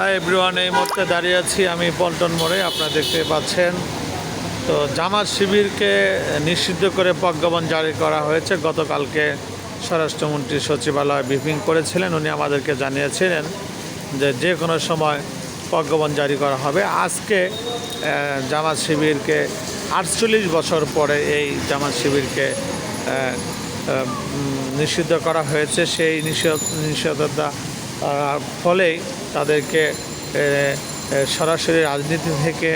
Hi everyone এই মুহূর্তে দাঁড়িয়ে আছি আমি পল্টন মোড়ে, আপনারা দেখতে পাচ্ছেন। তো জামাত শিবিরকে নিষিদ্ধ করে প্রজ্ঞাপন জারি করা হয়েছে। গতকালকে স্বরাষ্ট্রমন্ত্রী সচিবালয় ব্রিফিং করেছিলেন, উনি আমাদেরকে জানিয়েছিলেন যে যে কোনো সময় প্রজ্ঞাপন জারি করা হবে। আজকে জামাত শিবিরকে আটচল্লিশ বছর পরে এই জামাত শিবিরকে নিষিদ্ধ করা হয়েছে। সেই নিষেধ নিষেধাজ্ঞা ফলেই তাদেরকে সরাসরি রাজনীতি থেকে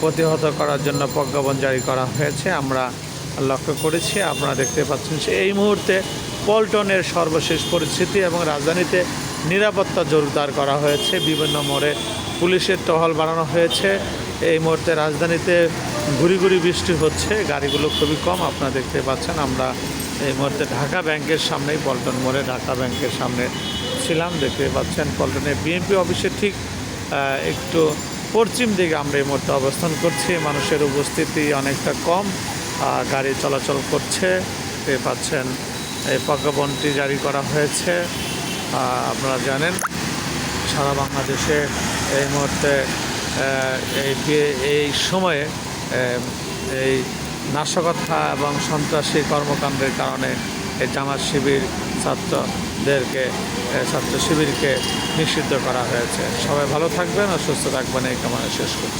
প্রতিহত করার জন্য প্রজ্ঞাপন জারি করা হয়েছে। আমরা লক্ষ্য করেছি, আপনারা দেখতে পাচ্ছেন এই মুহূর্তে পল্টনের সর্বশেষ পরিস্থিতি এবং রাজধানীতে নিরাপত্তা জোরদার করা হয়েছে। বিভিন্ন মোড়ে পুলিশের টহল বাড়ানো হয়েছে। এই মুহূর্তে রাজধানীতে ঘুরি ঘুরি বৃষ্টি হচ্ছে। গাড়িগুলো খুবই কম, আপনারা দেখতে পাচ্ছেন। আমরা এই মুহূর্তে ঢাকা ব্যাংকের সামনেই পল্টন মোড়ে ঢাকা ব্যাংকের সামনে ছিলাম দেখতে পাচ্ছেন পল্টনের বিএনপি অফিসে ঠিক একটু পশ্চিম দিকে আমরা এই মুহূর্তে অবস্থান করছি। মানুষের উপস্থিতি অনেকটা কম গাড়ি চলাচল করছে, দেখতে পাচ্ছেন এই প্রজ্ঞাপনটি জারি করা হয়েছে। আপনারা জানেন, সারা বাংলাদেশে এই মুহূর্তে এই এই সময়ে এই নাশকতা এবং সন্ত্রাসী কর্মকাণ্ডের কারণে জামাত শিবির ছাত্রদেরকে ছাত্র শিবিরকে নিষিদ্ধ করা হয়েছে। সবাই ভালো থাকবেন আর সুস্থ থাকবেন। এই কামনা শেষ করছি।